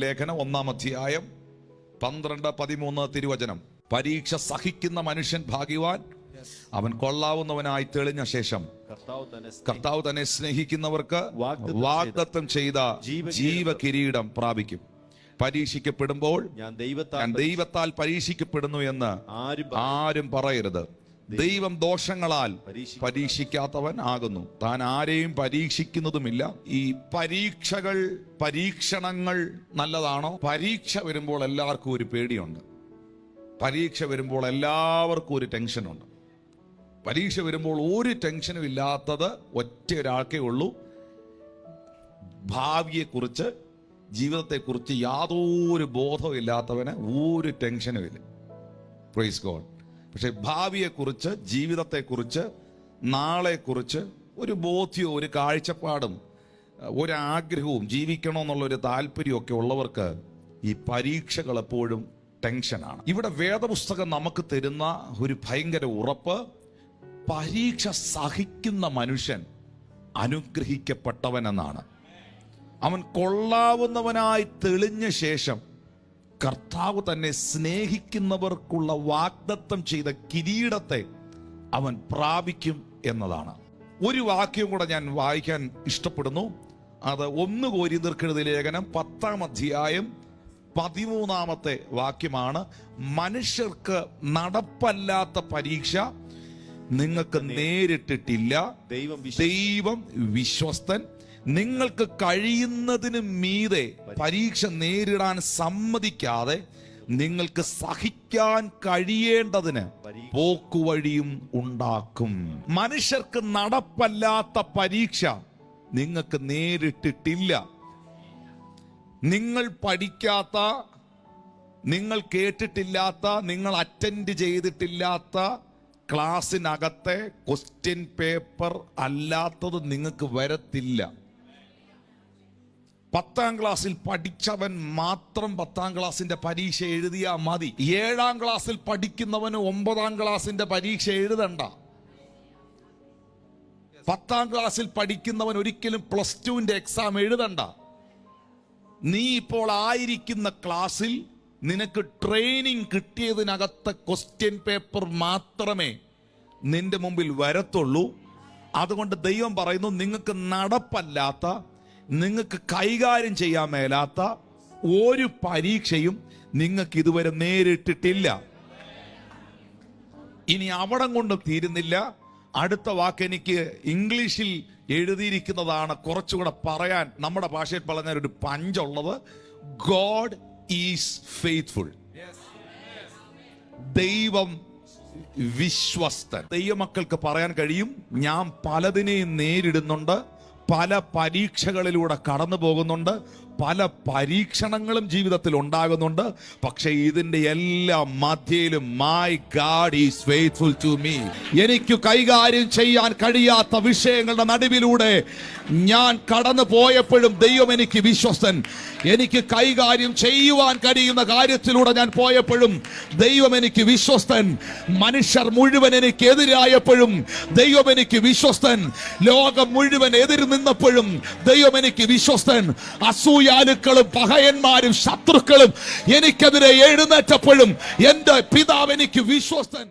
ലേഖനം ഒന്നാം അധ്യായം പന്ത്രണ്ട് പതിമൂന്ന് തിരുവചനം. പരീക്ഷ സഹിക്കുന്ന മനുഷ്യൻ ഭാഗ്യവാൻ. അവൻ കൊള്ളാവുന്നവനായി തെളിഞ്ഞ ശേഷം കർത്താവ് തന്നെ സ്നേഹി- സ്നേഹിക്കുന്നവർക്ക് വാഗ്ദത്തം ചെയ്ത ജീവ കിരീടം പ്രാപിക്കും. പരീക്ഷിക്കപ്പെടുമ്പോൾ ഞാൻ ദൈവത്താൽ പരീക്ഷിക്കപ്പെടുന്നു എന്ന് ആരും പറയരുത്. ദൈവം ദോഷങ്ങളാൽ പരീക്ഷിക്കാത്ത- പരീക്ഷിക്കാത്തവൻ ആകുന്നു. താൻ ആരെയും പരീക്ഷിക്കുന്നതുമില്ല. ഈ പരീക്ഷകൾ പരീക്ഷണങ്ങൾ നല്ലതാണോ? പരീക്ഷ വരുമ്പോൾ എല്ലാവർക്കും ഒരു പേടിയുണ്ട്. പരീക്ഷ വരുമ്പോൾ എല്ലാവർക്കും ഒരു ടെൻഷനുണ്ട്. പരീക്ഷ വരുമ്പോൾ ഒരു ടെൻഷനും ഇല്ലാത്തത് ഒറ്റ ഒരാൾക്കേ ഉള്ളൂ. ഭാവിയെക്കുറിച്ച് ജീവിതത്തെക്കുറിച്ച് യാതൊരു ബോധവും ഇല്ലാത്തവന് ഒരു ടെൻഷനും ഇല്ല പ്രൈസ് ഗോഡ് പക്ഷെ ഭാവിയെക്കുറിച്ച് ജീവിതത്തെക്കുറിച്ച് നാളെക്കുറിച്ച് ഒരു ബോധ്യവും ഒരു കാഴ്ചപ്പാടും ഒരാഗ്രഹവും ജീവിക്കണമെന്നുള്ളൊരു താല്പര്യമൊക്കെ ഉള്ളവർക്ക് ഈ പരീക്ഷകൾ എപ്പോഴും ടെൻഷനാണ്. ഇവിടെ വേദപുസ്തകം നമുക്ക് തരുന്ന ഒരു ഭയങ്കര ഉറപ്പ് പരീക്ഷ സഹിക്കുന്ന മനുഷ്യൻ അനുഗ്രഹിക്കപ്പെട്ടവനെന്നാണ്. അവൻ കൊള്ളാവുന്നവനായി തെളിഞ്ഞ ശേഷം കർത്താവ് തന്നെ സ്നേഹിക്കുന്നവർക്കുള്ള വാഗ്ദത്തം ചെയ്ത കിരീടത്തെ അവൻ പ്രാപിക്കും എന്നതാണ്. ഒരു വാക്യം കൂടെ ഞാൻ വായിക്കാൻ ഇഷ്ടപ്പെടുന്നു. അത് ഒന്ന് കോരിതീർക്കെഴുതി ലേഖനം പത്താം അധ്യായം പതിമൂന്നാമത്തെ വാക്യമാണ്. മനുഷ്യർക്ക് നടപ്പല്ലാത്ത പരീക്ഷ നിങ്ങൾക്ക് നേരിട്ടിട്ടില്ല. ദൈവം ദൈവം വിശ്വസ്തൻ. നിങ്ങൾക്ക് കഴിയുന്നതിന് മീതെ പരീക്ഷ നേരിടാൻ സമ്മതിക്കാതെ നിങ്ങൾക്ക് സഹിക്കാൻ കഴിയേണ്ടതിന് പോക്കുവഴിയും ഉണ്ടാക്കും. മനുഷ്യർക്ക് നടപ്പല്ലാത്ത പരീക്ഷ നിങ്ങൾക്ക് നേരിട്ടിട്ടില്ല. നിങ്ങൾ പഠിക്കാത്ത നിങ്ങൾ കേട്ടിട്ടില്ലാത്ത നിങ്ങൾ അറ്റൻഡ് ചെയ്തിട്ടില്ലാത്ത ക്ലാസ്സിനകത്തെ ക്വസ്റ്റ്യൻ പേപ്പർ അല്ലാത്തത് നിങ്ങൾക്ക് വരത്തില്ല. പത്താം ക്ലാസ്സിൽ പഠിച്ചവൻ മാത്രം പത്താം ക്ലാസ്സിന്റെ പരീക്ഷ എഴുതിയാ മതി. ഏഴാം ക്ലാസ്സിൽ പഠിക്കുന്നവന് ഒമ്പതാം ക്ലാസ്സിന്റെ പരീക്ഷ എഴുതണ്ട. പത്താം ക്ലാസ്സിൽ പഠിക്കുന്നവൻ ഒരിക്കലും പ്ലസ് ടുവിന്റെ എക്സാം എഴുതണ്ട. നീ ഇപ്പോൾ ആയിരിക്കുന്ന ക്ലാസ്സിൽ നിനക്ക് ട്രെയിനിങ് കിട്ടിയതിനകത്ത ക്വസ്റ്റ്യൻ പേപ്പർ മാത്രമേ നിന്റെ മുമ്പിൽ വരത്തുള്ളൂ. അതുകൊണ്ട് ദൈവം പറയുന്നു നിങ്ങൾക്ക് നടപ്പല്ലാത്ത നിങ്ങൾക്ക് കൈകാര്യം ചെയ്യാൻ മേലാത്ത ഒരു പരീക്ഷയും നിങ്ങൾക്ക് ഇതുവരെ നേരിട്ടിട്ടില്ല. ഇനി അവിടം കൊണ്ടും തീരുന്നില്ല. അടുത്ത വാക്ക് എനിക്ക് ഇംഗ്ലീഷിൽ എഴുതിയിരിക്കുന്നതാണ് കുറച്ചുകൂടെ പറയാൻ. നമ്മുടെ ഭാഷയിൽ പറഞ്ഞ ഒരു പഞ്ചുള്ളത്. God is faithful. ദൈവം വിശ്വസ്തൻ. ദൈവമക്കൾക്ക് പറയാൻ കഴിയും ഞാൻ പലതിനെയും നേരിടുന്നുണ്ട്. പല പരീക്ഷകളിലൂടെ കടന്നു പോകുന്നുണ്ട് പല പരീക്ഷണങ്ങളും ജീവിതത്തിൽ ഉണ്ടാകുന്നുണ്ട്. പക്ഷെ ഇതിന്റെ എല്ലാ മധ്യയിലും my God is faithful to me എനിക്ക് കൈകാര്യം ചെയ്യാൻ കഴിയാത്ത വിഷയങ്ങളുടെ നടുവിലൂടെ ഞാൻ കടന്നു പോയപ്പോഴും ദൈവം എനിക്ക് വിശ്വസ്തൻ. എനിക്ക് കൈകാര്യം ചെയ്യുവാൻ കഴിയുന്ന കാര്യത്തിലൂടെ ഞാൻ പോയപ്പോഴും ദൈവം എനിക്ക് വിശ്വസ്തൻ. മനുഷ്യർ മുഴുവൻ എനിക്ക് എതിരായപ്പോഴും ദൈവം എനിക്ക് വിശ്വസ്തൻ. ലോകം മുഴുവൻ എതിർ നിന്നപ്പോഴും ദൈവം എനിക്ക് വിശ്വസ്തൻ. അസൂയാലുക്കളും പഹയന്മാരും ശത്രുക്കളും എനിക്കെതിരെ എഴുന്നേറ്റപ്പോഴും എന്റെ പിതാവ് എനിക്ക് വിശ്വസ്തൻ.